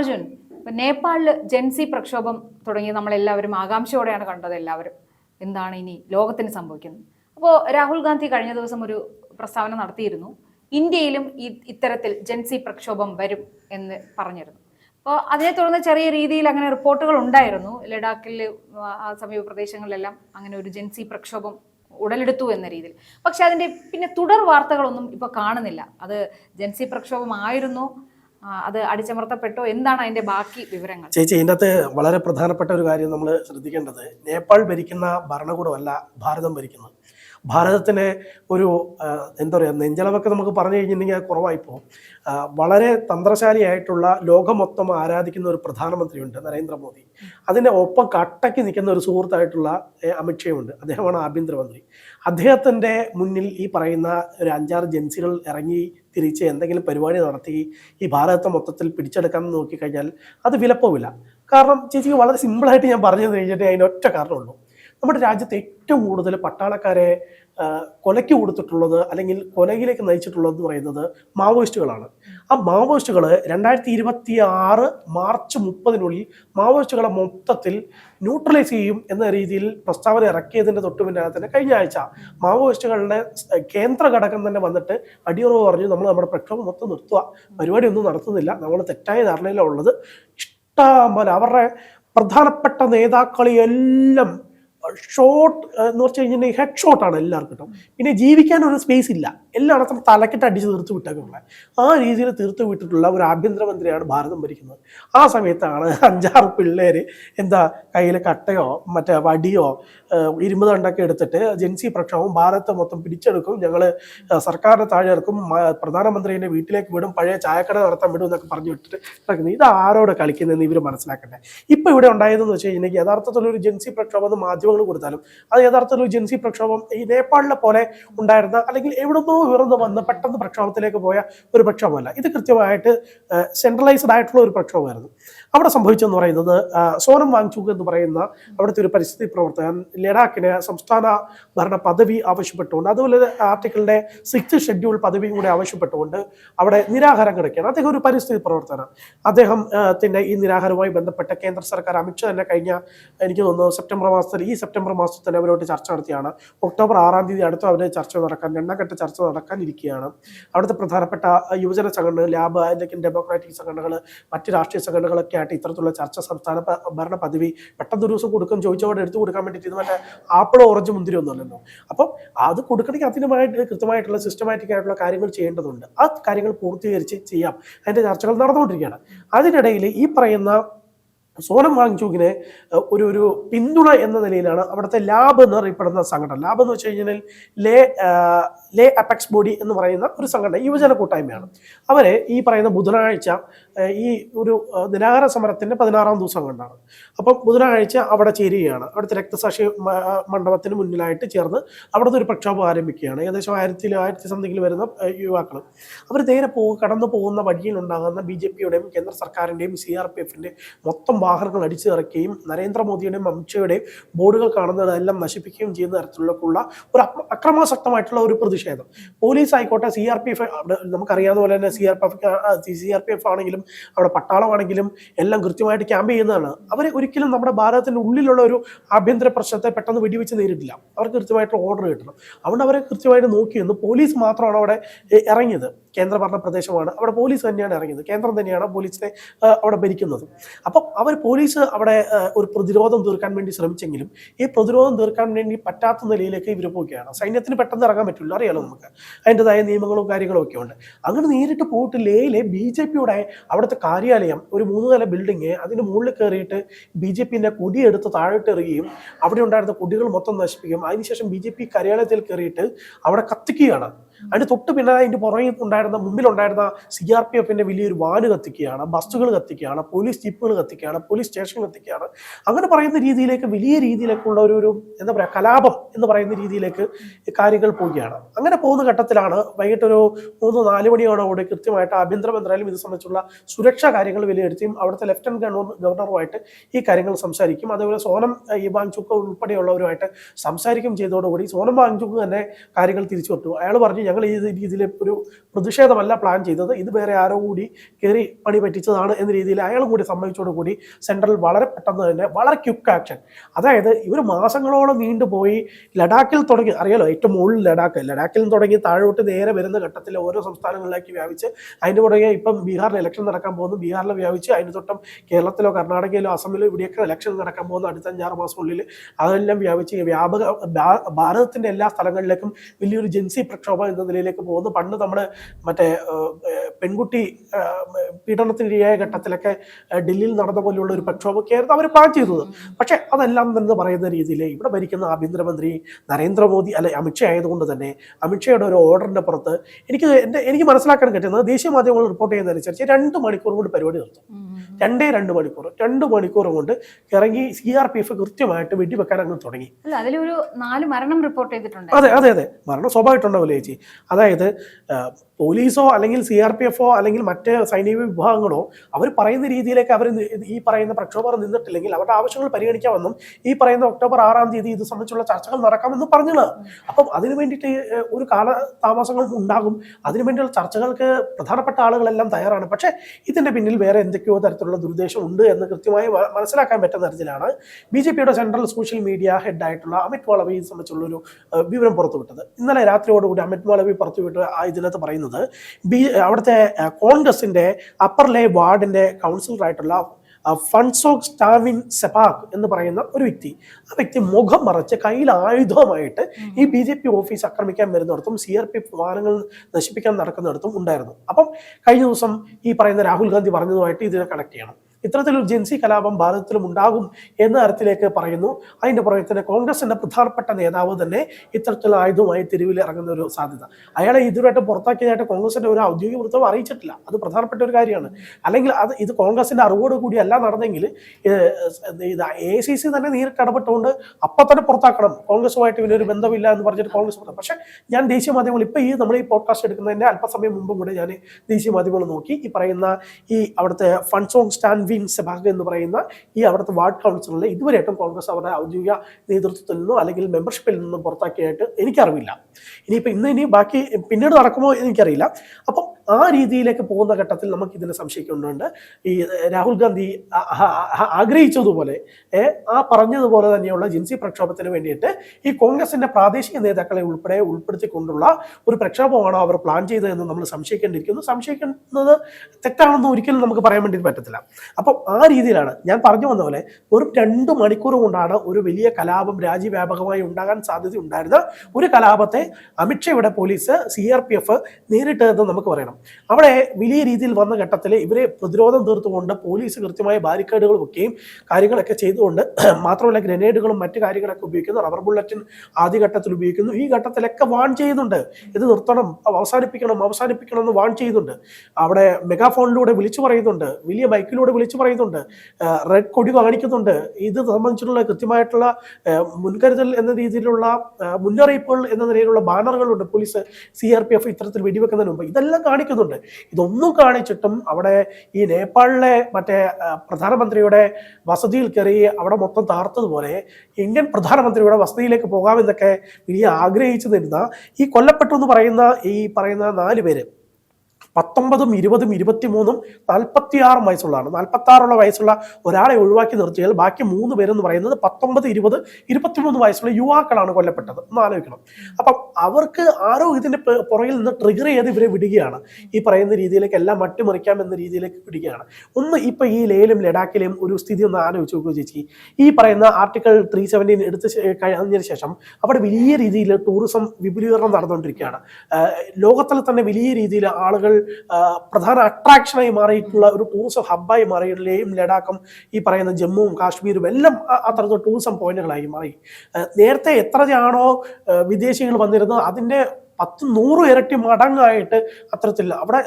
അർജുൻ നേപ്പാളിൽ ജെൻസി പ്രക്ഷോഭം തുടങ്ങി നമ്മളെല്ലാവരും ആകാംക്ഷയോടെയാണ് കണ്ടത് എല്ലാവരും. എന്താണ് ഇനി ലോകത്തിന് സംഭവിക്കുന്നത്? അപ്പോൾ രാഹുൽ ഗാന്ധി കഴിഞ്ഞ ദിവസം ഒരു പ്രസ്താവന നടത്തിയിരുന്നു. ഇന്ത്യയിലും ഇത്തരത്തിൽ ജെൻസി പ്രക്ഷോഭം വരും എന്ന് പറഞ്ഞിരുന്നു. അപ്പോൾ അതിനെ തുടർന്ന് ചെറിയ രീതിയിൽ അങ്ങനെ റിപ്പോർട്ടുകൾ ഉണ്ടായിരുന്നു. ലഡാക്കിൽ സമീപ പ്രദേശങ്ങളിലെല്ലാം അങ്ങനെ ഒരു ജെൻസി പ്രക്ഷോഭം ഉടലെടുത്തു എന്ന രീതിയിൽ. പക്ഷെ അതിന്റെ പിന്നെ തുടർ വാർത്തകളൊന്നും ഇപ്പോൾ കാണുന്നില്ല. അത് ജെൻസി പ്രക്ഷോഭമായിരുന്നു. അത് അടിച്ചമർത്തപ്പെട്ടോ? എന്താണ് അതിന്റെ ബാക്കി വിവരങ്ങൾ? ചേച്ചി ഇതിന്റെ അകത്ത് വളരെ പ്രധാനപ്പെട്ട ഒരു കാര്യം നമ്മൾ ശ്രദ്ധിക്കേണ്ടത് നേപ്പാൾ ഭരിക്കുന്ന ഭരണകൂടമല്ല ഭാരതം ഭരിക്കുന്നത്. ഭാരതത്തിന് ഒരു എന്താ പറയുക നെഞ്ചളവൊക്കെ നമുക്ക് പറഞ്ഞു കഴിഞ്ഞിട്ടുണ്ടെങ്കിൽ കുറവായിപ്പോൾ വളരെ തന്ത്രശാലിയായിട്ടുള്ള ലോകം മൊത്തം ആരാധിക്കുന്ന ഒരു പ്രധാനമന്ത്രിയുണ്ട് നരേന്ദ്രമോദി. അതിന്റെ ഒപ്പം കട്ടയ്ക്ക് നിൽക്കുന്ന ഒരു സുഹൃത്തായിട്ടുള്ള അമിത്ഷയുണ്ട് അദ്ദേഹമാണ് ആഭ്യന്തരമന്ത്രി. അദ്ദേഹത്തിന്റെ മുന്നിൽ ഈ പറയുന്ന ഒരു അഞ്ചാറ് ജൻസികൾ ഇറങ്ങി തിരിച്ച് എന്തെങ്കിലും പരിപാടി നടത്തി ഈ ഭാരതത്തെ മൊത്തത്തിൽ പിടിച്ചെടുക്കാൻ നോക്കിക്കഴിഞ്ഞാൽ അത് വിലപ്പോവില്ല. കാരണം ചേച്ചിക്ക് വളരെ സിമ്പിളായിട്ട് ഞാൻ പറഞ്ഞു കഴിഞ്ഞിട്ട് അതിന്റെ ഒറ്റ കാരണമുള്ളൂ നമ്മുടെ രാജ്യത്ത് ഏറ്റവും കൂടുതൽ പട്ടാളക്കാരെ കൊലയ്ക്ക് കൊടുത്തിട്ടുള്ളത് അല്ലെങ്കിൽ കൊലയിലേക്ക് നയിച്ചിട്ടുള്ളത് എന്ന് പറയുന്നത് മാവോയിസ്റ്റുകളാണ്. ആ മാവോയിസ്റ്റുകൾ രണ്ടായിരത്തി ഇരുപത്തി ആറ് മാർച്ച് മുപ്പതിനുള്ളിൽ മാവോയിസ്റ്റുകളെ മൊത്തത്തിൽ ന്യൂട്രലൈസ് ചെയ്യും എന്ന രീതിയിൽ പ്രസ്താവന ഇറക്കിയതിന്റെ തൊട്ട് പിന്നാലെ തന്നെ കഴിഞ്ഞ ആഴ്ച മാവോയിസ്റ്റുകളുടെ കേന്ദ്ര ഘടകം തന്നെ വന്നിട്ട് അടിയുറവ് പറഞ്ഞു നമ്മൾ നമ്മുടെ പ്രക്ഷോഭം മൊത്തം നിർത്തുക. പരിപാടി ഒന്നും നടത്തുന്നില്ല. നമ്മൾ തെറ്റായ ധാരണയിലാണ് ഉള്ളത്. ഇഷ്ടം പോലെ അവരുടെ പ്രധാനപ്പെട്ട നേതാക്കളെയെല്ലാം ഷോട്ട് എന്ന് വെച്ച് കഴിഞ്ഞിട്ടുണ്ടെങ്കിൽ ഹെഡ് ഷോട്ടാണ് എല്ലാവർക്കും കിട്ടും. പിന്നെ ജീവിക്കാൻ ഒരു സ്പേസ് ഇല്ല എല്ലായിടത്തും തലക്കെട്ട് അടിച്ച് തീർത്ത് വിട്ടേക്കുള്ള ആ രീതിയിൽ തീർത്ത് വിട്ടിട്ടുള്ള ഒരു ആഭ്യന്തരമന്ത്രിയാണ് ഭാരതം ഭരിക്കുന്നത്. ആ സമയത്താണ് അഞ്ചാറ് പിള്ളേർ എന്താ കയ്യിൽ കട്ടയോ മറ്റേ വടിയോ ഇരുമ്പ് തണ്ടൊക്കെ എടുത്തിട്ട് ജൻസി പ്രക്ഷോഭം ഭാരതത്തെ മൊത്തം പിടിച്ചെടുക്കും. ഞങ്ങൾ സർക്കാരിന്റെ താഴെ ഇറക്കും. പ്രധാനമന്ത്രിയുടെ വീട്ടിലേക്ക് വിടും. പഴയ ചായക്കട നടത്താൻ വിടും എന്നൊക്കെ പറഞ്ഞു വിട്ടിട്ട് ഇറക്കുന്നത് ഇത് ആരോട് കളിക്കുന്നതെന്ന് ഇവർ മനസ്സിലാക്കട്ടെ ഇപ്പൊ ഇവിടെ ഉണ്ടായതെന്ന് വെച്ച് യഥാർത്ഥത്തിൽ ഒരു ജൻസി പ്രക്ഷോഭം എന്ന് മാധ്യമങ്ങൾ കൊടുത്താലും അത് യഥാർത്ഥത്തിൽ ഒരു ജൻസി പ്രക്ഷോഭം ഈ നേപ്പാളിലെ പോലെ ഉണ്ടായിരുന്ന അല്ലെങ്കിൽ എവിടുന്നോ ഉയർന്നു വന്ന് പെട്ടെന്ന് പ്രക്ഷോഭത്തിലേക്ക് പോയ ഒരു പ്രക്ഷോഭമല്ല. ഇത് കൃത്യമായിട്ട് സെൻട്രലൈസ്ഡ് ആയിട്ടുള്ള ഒരു പ്രക്ഷോഭമായിരുന്നു. അവിടെ സംഭവിച്ചെന്ന് പറയുന്നത് സോനം വാങ്ചുക് എന്ന് പറയുന്ന അവിടുത്തെ ഒരു പരിസ്ഥിതി പ്രവർത്തകൻ ലഡാക്കിന് സംസ്ഥാന ഭരണ പദവി ആവശ്യപ്പെട്ടുകൊണ്ട് അതുപോലെ ആർട്ടിക്കിളിന്റെ സിക്സ് ഷെഡ്യൂൾ പദവിയും കൂടി ആവശ്യപ്പെട്ടുകൊണ്ട് അവിടെ നിരാഹാരം കിടക്കുകയാണ്. അദ്ദേഹം ഒരു പരിസ്ഥിതി പ്രവർത്തകനാണ്. അദ്ദേഹം ഈ നിരാഹാരവുമായി ബന്ധപ്പെട്ട കേന്ദ്ര സർക്കാർ അമിത്ഷാ തന്നെ കഴിഞ്ഞ എനിക്ക് തോന്നുന്നു സെപ്റ്റംബർ മാസത്തിൽ ഈ സെപ്റ്റംബർ മാസത്തിൽ അവരോട് ചർച്ച നടത്തിയാണ്. ഒക്ടോബർ ആറാം തീയതി അടുത്ത് അവരുടെ ചർച്ച നടക്കാൻ ഘട്ട ചർച്ച നടക്കാനിരിക്കുകയാണ് അവിടുത്തെ പ്രധാനപ്പെട്ട യുവജന സംഘടനകൾ ലാബ് അല്ലെങ്കിൽ ഡെമോക്രാറ്റിക് സംഘടനകൾ മറ്റ് രാഷ്ട്രീയ സംഘടനകളൊക്കെ ആയിട്ട് ഇത്തരത്തിലുള്ള ചർച്ച സംസ്ഥാന ഭരണ പദവി പെട്ടെന്ന് ഒരു ദിവസം കൊടുക്കും ചോദിച്ചവിടെ എടുത്തു കൊടുക്കാൻ വേണ്ടിയിട്ട് ഇത് മറ്റേ ആപ്പിളോ ഓറഞ്ച് മുന്തിരി ഒന്നുമല്ലല്ലോ അപ്പം അത് കൊടുക്കണമെങ്കിൽ അതിനുമായിട്ട് കൃത്യമായിട്ടുള്ള സിസ്റ്റമാറ്റിക് ആയിട്ടുള്ള കാര്യങ്ങൾ ചെയ്യേണ്ടതുണ്ട്. ആ കാര്യങ്ങൾ പൂർത്തീകരിച്ച് ചെയ്യാം. അതിന്റെ ചർച്ചകൾ നടന്നുകൊണ്ടിരിക്കുകയാണ്. അതിനിടയിൽ ഈ പറയുന്ന സോനം വാങ്ചൂക്കിനെ ഒരു ഒരു പിന്തുണ എന്ന നിലയിലാണ് അവിടുത്തെ ലാബ് എന്നറിയപ്പെടുന്ന സംഘടന. ലാബ് എന്ന് വെച്ച് കഴിഞ്ഞാൽ ലേ ലേ അപെക്സ് ബോഡി എന്ന് പറയുന്ന ഒരു സംഘടന യുവജന കൂട്ടായ്മയാണ്. അവരെ ഈ പറയുന്ന ബുധനാഴ്ച ഈ ഒരു നിരാഹാര സമരത്തിന്റെ പതിനാറാം ദിവസം കണ്ടാണ്. അപ്പം ബുധനാഴ്ച അവിടെ ചേരുകയാണ്. അവിടുത്തെ രക്തസാക്ഷി മണ്ഡപത്തിന് മുന്നിലായിട്ട് ചേർന്ന് അവിടുത്തെ ഒരു പ്രക്ഷോഭം ആരംഭിക്കുകയാണ്. ഏകദേശം ആയിരത്തി ആയിരത്തി സംതിങ്ങിൽ വരുന്ന യുവാക്കൾ അവർ നേരെ പോ കടന്നു പോകുന്ന വഴിയിൽ ഉണ്ടാകുന്ന ബി ജെ പിയുടെയും കേന്ദ്ര സർക്കാരിന്റെയും സി ആർ പി എഫിന്റെ മൊത്തം വാഹനങ്ങൾ അടിച്ചു ഇറക്കുകയും നരേന്ദ്രമോദിയുടെയും അമിത്ഷയുടെയും ബോർഡുകൾ കാണുന്നതെല്ലാം നശിപ്പിക്കുകയും ചെയ്യുന്ന തരത്തിലുള്ള ഒരു അക്രമാസക്തമായിട്ടുള്ള ഒരു പ്രതിഷേധം പോലീസ് ആയിക്കോട്ടെ സി ആർ പി എഫ് അവിടെ നമുക്കറിയാവുന്ന പോലെ തന്നെ C R P F C R P F ആണെങ്കിലും അവിടെ പട്ടാളമാണെങ്കിലും എല്ലാം കൃത്യമായിട്ട് ക്യാമ്പ് ചെയ്യുന്നതാണ്. അവർ ഒരിക്കലും നമ്മുടെ ഭാരതത്തിന്റെ ഉള്ളിലുള്ള ഒരു ആഭ്യന്തര പ്രശ്നത്തെ പെട്ടെന്ന് വെടിവെച്ച് നേരിട്ടില്ല അവർക്ക് കൃത്യമായിട്ടുള്ള ഓർഡർ കിട്ടണം. അതുകൊണ്ട് അവരെ കൃത്യമായിട്ട് നോക്കിയെന്ന് പോലീസ് മാത്രമാണ് അവിടെ ഇറങ്ങിയത്. കേന്ദ്രഭരണ പ്രദേശമാണ് അവിടെ പോലീസ് തന്നെയാണ് ഇറങ്ങിയത്. കേന്ദ്രം തന്നെയാണ് പോലീസിനെ അവിടെ ഭരിക്കുന്നത്. അപ്പം അവർ പോലീസ് അവിടെ ഒരു പ്രതിരോധം തീർക്കാൻ വേണ്ടി ശ്രമിച്ചെങ്കിലും ഈ പ്രതിരോധം തീർക്കാൻ വേണ്ടി പറ്റാത്ത നിലയിലേക്ക് ഇവർ പോവുകയാണ്. സൈന്യത്തിന് പെട്ടെന്ന് ഇറങ്ങാൻ പറ്റില്ല. അറിയാലോ നമുക്ക്? അതിന്റെതായ നിയമങ്ങളും കാര്യങ്ങളും ഒക്കെ ഉണ്ട്. അങ്ങനെ നേരിട്ട് പോയിട്ട് ലേയിലെ ബി ജെ പിയുടെ അവിടുത്തെ കാര്യാലയം ഒരു മൂന്ന് നില ബിൽഡിങ് അതിന് മുകളിൽ കയറിയിട്ട് ബി ജെ പിന്റെ കൊടിയെടുത്ത് താഴോട്ട് എറിയുകയും അവിടെ ഉണ്ടായിരുന്ന കൊടികൾ മൊത്തം നശിപ്പിക്കും അതിനുശേഷം ബി ജെ പി കാര്യാലയത്തിൽ കയറിയിട്ട് അവിടെ കത്തിക്കുകയാണ്. അതിന് തൊട്ട് പിന്നെ അതിന്റെ പുറകിൽ ഉണ്ടായിരുന്ന മുമ്പിലുണ്ടായിരുന്ന സി ആർ പി എഫിന്റെ വലിയൊരു വാന് കത്തിക്കുകയാണ് ബസ്സുകൾ കത്തിക്കുകയാണ് പോലീസ് ജീപ്പുകൾ കത്തിക്കുകയാണ് പോലീസ് സ്റ്റേഷൻ കത്തിക്കുകയാണ്. അങ്ങനെ പറയുന്ന രീതിയിലേക്ക് വലിയ രീതിയിലേക്കുള്ള ഒരു ഒരു എന്താ പറയുക കലാപം എന്ന് പറയുന്ന രീതിയിലേക്ക് കാര്യങ്ങൾ പോവുകയാണ്. അങ്ങനെ പോകുന്ന ഘട്ടത്തിലാണ് വൈകിട്ടൊരു മൂന്ന് നാല് മണിയോടുകൂടി കൃത്യമായിട്ട് ആഭ്യന്തര മന്ത്രാലയം ഇത് സംബന്ധിച്ചുള്ള സുരക്ഷാ കാര്യങ്ങൾ വിലയിരുത്തിയും അവിടുത്തെ ലെഫ്റ്റനന്റ് ഗവർണർ ഗവർണറുമായിട്ട് ഈ കാര്യങ്ങൾ സംസാരിക്കും. അതേപോലെ സോനം ഈ ബാങ്ചുക്ക് ഉൾപ്പെടെയുള്ളവരുമായിട്ട് സംസാരിക്കും ചെയ്തതോടുകൂടി സോനം ബാങ്ചുക്ക് തന്നെ കാര്യങ്ങൾ തിരിച്ചു വിട്ടു അയാൾ പറഞ്ഞു ഞങ്ങൾ ഈ രീതിയിൽ ഒരു പ്രതിഷേധമല്ല പ്ലാൻ ചെയ്തത്. ഇത് വേറെ ആരോ കൂടി കയറി പണി പറ്റിച്ചതാണ് എന്ന രീതിയിൽ അയാൾ കൂടി സമ്മതിച്ചോട് കൂടി സെൻട്രൽ വളരെ പെട്ടെന്ന് തന്നെ വളരെ ക്വിക്ക് ആക്ഷൻ അതായത് ഇവർ മാസങ്ങളോളം നീണ്ടുപോയി ലഡാക്കിൽ തുടങ്ങി. അറിയാലോ ഏറ്റവും മുകളിൽ ലഡാക്ക്. ലഡാക്കിൽ തുടങ്ങി താഴോട്ട് നേരെ വരുന്ന ഘട്ടത്തിൽ ഓരോ സംസ്ഥാനങ്ങളിലേക്ക് വ്യാപിച്ച് അതിന്റെ പുറകെ ഇപ്പം ബീഹാറിൽ ഇലക്ഷൻ നടക്കാൻ പോകുന്നു. ബീഹാറിൽ വ്യാപിച്ച് അതിന് തൊട്ടം കേരളത്തിലോ കർണാടകയിലോ അസമിലോ ഇവിടെയൊക്കെ ഇലക്ഷൻ നടക്കാൻ പോകുന്ന അടുത്ത അഞ്ചാറ് മാസത്തിനുള്ളിൽ അതെല്ലാം വ്യാപിച്ച് വ്യാപക ഭാരതത്തിന്റെ എല്ലാ സ്ഥലങ്ങളിലേക്കും വലിയൊരു ജെൻസി പ്രക്ഷോഭം എന്ന നിലയിലേക്ക് പോകുന്നു. പണ്ട് നമ്മൾ മറ്റേ പെൺകുട്ടി പീഡനത്തിനിരയായ ഘട്ടത്തിലൊക്കെ ഡൽഹിയിൽ നടന്ന പോലെയുള്ള ഒരു പ്രക്ഷോഭമൊക്കെ ആയിരുന്നു അവർ പ്ലാൻ ചെയ്തത്. പക്ഷേ അതെല്ലാം എന്ന് പറയുന്ന രീതിയിൽ ഇവിടെ ഭരിക്കുന്ന ആഭ്യന്തരമന്ത്രി നരേന്ദ്രമോദി അല്ലെ അമിത്ഷാ ആയതുകൊണ്ട് തന്നെ അമിത്ഷയുടെ ഒരു ഓർഡറിന്റെ പുറത്ത് എനിക്ക് എന്റെ എനിക്ക് മനസ്സിലാക്കാൻ പറ്റുന്നത് ദേശീയ മാധ്യമങ്ങൾ റിപ്പോർട്ട് ചെയ്യുന്നതനുസരിച്ച് രണ്ട് മണിക്കൂർ കൊണ്ട് പരിപാടി നിർത്തും രണ്ടേ രണ്ട് മണിക്കൂർ രണ്ട് മണിക്കൂർ കൊണ്ട് ഇറങ്ങി സി ആർ പി എഫ് കൃത്യമായിട്ട് വെടിവെക്കാൻ അങ്ങ് തുടങ്ങി അതിലൊരു നാല് മരണം റിപ്പോർട്ട് ചെയ്തിട്ടുണ്ട്. അതെ അതെ അതെ. മരണം സ്വാഭാവികമായിട്ടുണ്ടാവില്ല ചേച്ചി? അതായത് പോലീസോ അല്ലെങ്കിൽ സി ആർ പി എഫോ അല്ലെങ്കിൽ മറ്റ് സൈനിക വിഭാഗങ്ങളോ അവർ പറയുന്ന രീതിയിലേക്ക് അവർ ഈ പറയുന്ന പ്രക്ഷോഭം നിന്നിട്ടില്ലെങ്കിൽ അവരുടെ ആവശ്യങ്ങൾ പരിഗണിക്കാമെന്നും ഈ പറയുന്ന ഒക്ടോബർ ആറാം തീയതി ഇത് സംബന്ധിച്ചുള്ള ചർച്ചകൾ നടക്കാമെന്നും പറഞ്ഞത് അപ്പം അതിനു വേണ്ടിയിട്ട് ഒരു കാലതാമസങ്ങൾ ഉണ്ടാകും. അതിനു വേണ്ടിയുള്ള ചർച്ചകൾക്ക് പ്രധാനപ്പെട്ട ആളുകളെല്ലാം തയ്യാറാണ്. പക്ഷേ ഇതിന്റെ പിന്നിൽ വേറെ എന്തൊക്കെയോ തരത്തിലുള്ള ദുരുദ്ദേശം ഉണ്ട് എന്ന് കൃത്യമായി മനസ്സിലാക്കാൻ പറ്റുന്ന തരത്തിലാണ് ബി ജെ പിയുടെ സെൻട്രൽ സോഷ്യൽ മീഡിയ ഹെഡായിട്ടുള്ള അമിത് വാളവി സംബന്ധിച്ചുള്ള ഒരു വിവരം പുറത്തുവിട്ടത്. ഇന്നലെ രാത്രിയോടുകൂടി അമിത് വാളവി പുറത്തുവിട്ട് ആ ഇതിനകത്ത് പറയുന്നത് ബി അവിടുത്തെ കോൺഗ്രസിന്റെ അപ്പർ ലേ വാർഡിന്റെ കൗൺസിലറായിട്ടുള്ള ഫൺസോക് സ്റ്റാവിൻ സെപാക് എന്ന് പറയുന്ന ഒരു വ്യക്തി. ആ വ്യക്തി മുഖം മറച്ച് കയ്യിൽ ആയുധമായിട്ട് ഈ ബി ജെ പി ഓഫീസ് ആക്രമിക്കാൻ വരുന്നിടത്തും സി ആർ പി വാഹനങ്ങൾ നശിപ്പിക്കാൻ നടക്കുന്നിടത്തും ഉണ്ടായിരുന്നു. അപ്പം കഴിഞ്ഞ ദിവസം ഈ പറയുന്ന രാഹുൽ ഗാന്ധി പറഞ്ഞതുമായിട്ട് ഇതിനെ കണക്ട് ചെയ്യണം. ഇത്തരത്തിലൊരു ജെൻസി കലാപം ഭാരതത്തിലും ഉണ്ടാകും എന്ന തരത്തിലേക്ക് പറയുന്നു. അതിന്റെ പുറകെ തന്നെ കോൺഗ്രസിന്റെ പ്രധാനപ്പെട്ട നേതാവ് തന്നെ ഇത്തരത്തിലുള്ള ആയുധമായി തെരുവിൽ ഇറങ്ങുന്ന ഒരു സാധ്യത. അയാളെ ഇതുവരെയായിട്ട് പുറത്താക്കിയതായിട്ട് കോൺഗ്രസിന്റെ ഒരു ഔദ്യോഗിക വൃത്തം അറിയിച്ചിട്ടില്ല. അത് പ്രധാനപ്പെട്ട ഒരു കാര്യമാണ്. അല്ലെങ്കിൽ അത് ഇത് കോൺഗ്രസിന്റെ അറിവോട് കൂടി അല്ല നടന്നെങ്കിൽ ഇത് എ സി സി തന്നെ നേരിട്ട് ഇടപെട്ടുകൊണ്ട് അപ്പം തന്നെ പുറത്താക്കണം. കോൺഗ്രസുമായിട്ട് ഇവനൊരു ബന്ധമില്ല എന്ന് പറഞ്ഞിട്ട് കോൺഗ്രസ് പക്ഷേ ഞാൻ ദേശീയ മാധ്യമങ്ങൾ ഇപ്പം ഈ നമ്മൾ ഈ പോഡ്കാസ്റ്റ് എടുക്കുന്നതിന്റെ അല്പസമയം മുമ്പും കൂടെ ഞാൻ ദേശീയ മാധ്യമങ്ങൾ നോക്കി. ഈ പറയുന്ന ഈ അവിടുത്തെ ഫൺസോങ് സ്റ്റാൻവിൻ സെബാഗ് എന്ന് പറയുന്ന ഈ അവിടുത്തെ വാർഡ് കൗൺസിലിൽ ഇതുവരെയായിട്ടും കോൺഗ്രസ് അവരുടെ ഔദ്യോഗിക നേതൃത്വത്തിൽ നിന്നോ അല്ലെങ്കിൽ മെമ്പർഷിപ്പിൽ നിന്നും പുറത്താക്കിയായിട്ട് എനിക്കറിവില്ല. ഇനിയിപ്പോൾ ഇന്ന് ഇനി ബാക്കി പിന്നീട് നടക്കുമോ എനിക്കറിയില്ല. അപ്പം ആ രീതിയിലേക്ക് പോകുന്ന ഘട്ടത്തിൽ നമുക്ക് ഇതിനെ സംശയിക്കുന്നുണ്ട് ഈ രാഹുൽ ഗാന്ധി ആഗ്രഹിച്ചതുപോലെ ആ പറഞ്ഞതുപോലെ തന്നെയുള്ള ജിൻസി പ്രക്ഷോഭത്തിന് വേണ്ടിയിട്ട് ഈ കോൺഗ്രസിന്റെ പ്രാദേശിക നേതാക്കളെ ഉൾപ്പെടെ ഉൾപ്പെടുത്തിക്കൊണ്ടുള്ള ഒരു പ്രക്ഷോഭമാണോ അവർ പ്ലാൻ ചെയ്തതെന്ന് നമ്മൾ സംശയിക്കേണ്ടിയിരിക്കുന്നു. സംശയിക്കുന്നത് തെറ്റാണെന്ന് ഒരിക്കലും നമുക്ക് പറയാൻ വേണ്ടി പറ്റത്തില്ല. അപ്പം ആ രീതിയിലാണ് ഞാൻ പറഞ്ഞു വന്ന പോലെ ഒരു രണ്ട് മണിക്കൂർ കൊണ്ടാണ് ഒരു വലിയ കലാപം രാജ്യവ്യാപകമായി ഉണ്ടാകാൻ സാധ്യത ഉണ്ടായിരുന്നത് ഒരു കലാപത്തെ അമിത്ഷയുടെ police C R P F നേരിട്ടതെന്ന് നമുക്ക് പറയണം അവിടെ വലിയ രീതിയിൽ വന്ന ഘട്ടത്തിൽ ഇവരെ പ്രതിരോധം തീർത്തുകൊണ്ട് പോലീസ് കൃത്യമായ ബാരിക്കേഡുകൾ വെക്കുകയും കാര്യങ്ങളൊക്കെ ചെയ്തുകൊണ്ട് മാത്രമല്ല ഗ്രനേഡുകളും മറ്റു കാര്യങ്ങളൊക്കെ ഉപയോഗിക്കുന്നു. റബ്ബർ ബുള്ളറ്റിൻ ആദ്യഘട്ടത്തിൽ ഉപയോഗിക്കുന്നു. ഈ ഘട്ടത്തിലൊക്കെ വാൺ ചെയ്യുന്നുണ്ട്. ഇത് നിർത്തണം അവസാനിപ്പിക്കണം അവസാനിപ്പിക്കണം എന്ന് വാൺ ചെയ്യുന്നുണ്ട്. അവിടെ മെഗാഫോണിലൂടെ വിളിച്ചു പറയുന്നുണ്ട്. വലിയ ബൈക്കിലൂടെ വിളിച്ചു പറയുന്നുണ്ട്. റെഡ് കൊടി കാണിക്കുന്നുണ്ട്. ഇത് സംബന്ധിച്ചിട്ടുള്ള കൃത്യമായിട്ടുള്ള മുൻകരുതൽ എന്ന രീതിയിലുള്ള മുന്നറിയിപ്പുകൾ എന്ന നിലയിലുള്ള ബാനറുകളുണ്ട് police C R P F ഇത്തരത്തിൽ വെടിവെക്കുന്നതിന് മുമ്പ്. ഇതെല്ലാം കാണിക്കുന്നുണ്ട്. ഇതൊന്നും കാണിച്ചിട്ടും അവിടെ ഈ നേപ്പാളിലെ മറ്റേ പ്രധാനമന്ത്രിയുടെ വസതിയിൽ കയറി അവിടെ മൊത്തം താർത്തതുപോലെ ഇന്ത്യൻ പ്രധാനമന്ത്രിയുടെ വസതിയിലേക്ക് പോകാമെന്നൊക്കെ വലിയ ആഗ്രഹിച്ചു നിന്ന ഈ കൊല്ലപ്പെട്ടു എന്ന് പറയുന്ന ഈ പറയുന്ന നാല് പേര്. പത്തൊമ്പതും ഇരുപതും ഇരുപത്തിമൂന്നും നാൽപ്പത്തിയാറും വയസ്സുള്ളതാണ്. നാൽപ്പത്തി ആറുള്ള വയസ്സുള്ള ഒരാളെ ഒഴിവാക്കി നിർത്തിയാൽ ബാക്കി മൂന്ന് പേരെന്ന് പറയുന്നത് പത്തൊമ്പത് ഇരുപത് ഇരുപത്തിമൂന്ന് വയസ്സുള്ള യുവാക്കളാണ് കൊല്ലപ്പെട്ടത്. ഒന്ന് ആലോചിക്കണം. അപ്പം അവർക്ക് ആരോ ഇതിന്റെ പുറകിൽ നിന്ന് ട്രിഗർ ചെയ്ത് ഇവരെ വിടുകയാണ്. ഈ പറയുന്ന രീതിയിലേക്ക് എല്ലാം മട്ടിമറിക്കാം എന്ന രീതിയിലേക്ക് വിടുകയാണ്. ഒന്ന് ഇപ്പൊ ഈ ലേയിലും ലഡാക്കിലെയും ഒരു സ്ഥിതി ഒന്ന് ആലോചിച്ച് നോക്കുക ചേച്ചി. ഈ പറയുന്ന ആർട്ടിക്കിൾ ത്രീ സെവന്റീൻ എടുത്ത് കഴിഞ്ഞതിന് ശേഷം അവിടെ വലിയ രീതിയിൽ ടൂറിസം വിപുലീകരണം നടന്നുകൊണ്ടിരിക്കുകയാണ്. ലോകത്തിൽ തന്നെ വലിയ രീതിയിൽ ആളുകൾ പ്രധാന അട്രാക്ഷനായി മാറിയിട്ടുള്ള ഒരു ടൂറിസം ഹബ്ബായി മാറിയിട്ടുള്ളയും ലഡാക്കും ഈ പറയുന്ന ജമ്മുവും കാശ്മീരും എല്ലാം അത്തരത്തിൽ ടൂറിസം പോയിന്റുകളായി മാറി. നേരത്തെ എത്രയാണോ വിദേശികൾ വന്നിരുന്നത് അതിന്റെ പത്ത് നൂറ് ഇരട്ടി മടങ്ങായിട്ട് അത്തരത്തിൽ അവിടെ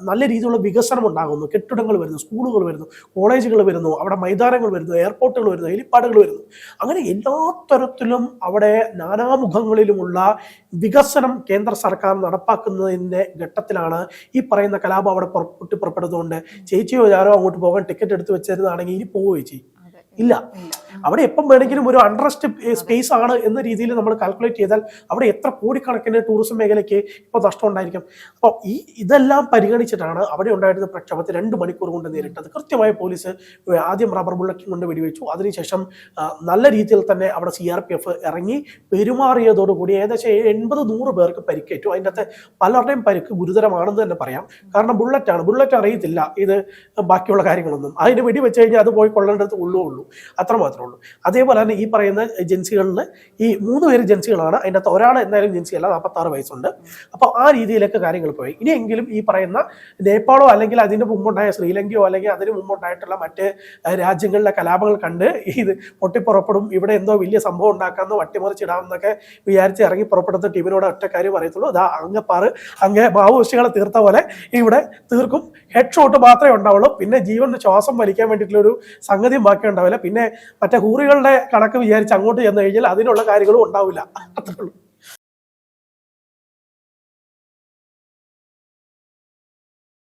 നല്ല രീതിയിലുള്ള വികസനം ഉണ്ടാകുന്നു. കെട്ടിടങ്ങൾ വരുന്നു സ്കൂളുകൾ വരുന്നു കോളേജുകൾ വരുന്നു അവിടെ മൈതാനങ്ങൾ വരുന്നു എയർപോർട്ടുകൾ വരുന്നു ഹെലിപ്പാഡുകൾ വരുന്നു. അങ്ങനെ എല്ലാ തരത്തിലും അവിടെ നാനാമുഖങ്ങളിലുമുള്ള വികസനം കേന്ദ്ര സർക്കാർ നടപ്പാക്കുന്നതിന്റെ ഘട്ടത്തിലാണ് ഈ പറയുന്ന കലാപം അവിടെ പൊട്ടി പുറപ്പെടുന്നതുകൊണ്ട് ചേച്ചിയോ ഞാനോ അങ്ങോട്ട് പോകാൻ ടിക്കറ്റ് എടുത്ത് വെച്ചിരുന്നതാണെങ്കിൽ ഇനി പോവുകയോ. ഇല്ല. ഇല്ല. അവിടെ എപ്പം വേണമെങ്കിലും ഒരു അൺറസ്റ്റ് സ്പേസ് ആണ് എന്ന രീതിയിൽ നമ്മൾ കാൽക്കുലേറ്റ് ചെയ്താൽ അവിടെ എത്ര കോടിക്കണക്കിന് ടൂറിസം മേഖലയ്ക്ക് ഇപ്പോൾ നഷ്ടം ഉണ്ടായിരിക്കും. അപ്പോൾ ഈ ഇതെല്ലാം പരിഗണിച്ചിട്ടാണ് അവിടെ ഉണ്ടായിരുന്ന പ്രക്ഷോഭത്തെ രണ്ട് മണിക്കൂർ കൊണ്ട് നേരിട്ടത്. കൃത്യമായി പോലീസ് ആദ്യം റബ്ബർ ബുള്ളറ്റ് കൊണ്ട് വെടിവെച്ചു. അതിനുശേഷം നല്ല രീതിയിൽ തന്നെ അവിടെ സി ആർ പി എഫ് ഇറങ്ങി പെരുമാറിയതോടുകൂടി ഏകദേശം എൺപത് നൂറ് പേർക്ക് പരിക്കേറ്റു. അതിന്റെ അകത്ത് പലരുടെയും പരിക്ക് ഗുരുതരമാണെന്ന് തന്നെ പറയാം. കാരണം ബുള്ളറ്റാണ് ബുള്ളറ്റ് അറിയത്തില്ല. ഇത് ബാക്കിയുള്ള കാര്യങ്ങളൊന്നും. അതിന് വെടിവെച്ച് കഴിഞ്ഞാൽ അത് പോയി കൊള്ളേണ്ടത് ഉള്ളൂ ഉള്ളൂ. അത്ര മാത്രമേ അതേപോലെ തന്നെ ഈ പറയുന്ന ഏജൻസികളിൽ ഈ മൂന്ന് പേര് ഏജൻസികളാണ്. അതിന്റെ അകത്ത് ഒരാൾ എന്തായാലും ഏജൻസി അല്ല നാൽപ്പത്താറ് വയസ്സുണ്ട്. അപ്പോൾ ആ രീതിയിലൊക്കെ കാര്യങ്ങൾ പോയി. ഇനിയെങ്കിലും ഈ പറയുന്ന നേപ്പാളോ അല്ലെങ്കിൽ അതിന് മുമ്പുണ്ടായ ശ്രീലങ്കയോ അല്ലെങ്കിൽ അതിന് മുമ്പുണ്ടായിട്ടുള്ള മറ്റ് രാജ്യങ്ങളിലെ കലാപങ്ങൾ കണ്ട് ഇത് പൊട്ടിപ്പുറപ്പെടും. ഇവിടെ എന്തോ വലിയ സംഭവം ഉണ്ടാക്കാമെന്നോ വട്ടിമറിച്ചിടാമെന്നൊക്കെ വിചാരിച്ച് ഇറങ്ങി പുറപ്പെടുന്ന ടീമിനോട് ഒറ്റ കാര്യം പറയത്തുള്ളൂ. അതാ അങ്ങപ്പാറ് അങ്ങ് മാവോയിസ്റ്റുകളെ തീർത്ത പോലെ ഇവിടെ തീർക്കും. ഹെഡ് ഷോട്ട് മാത്രമേ ഉണ്ടാവുള്ളൂ. പിന്നെ ജീവൻ ശ്വാസം വലിക്കാൻ വേണ്ടിയിട്ടുള്ള ഒരു സംഗതിയും ബാക്കി ഉണ്ടാവില്ല പിന്നെ മറ്റേ ഹൂറികളുടെ കണക്ക് വിചാരിച്ച് അങ്ങോട്ട് ചെന്ന് കഴിഞ്ഞാൽ അതിനുള്ള കാര്യങ്ങളും ഉണ്ടാവില്ല. അത്രേ ഉള്ളൂ.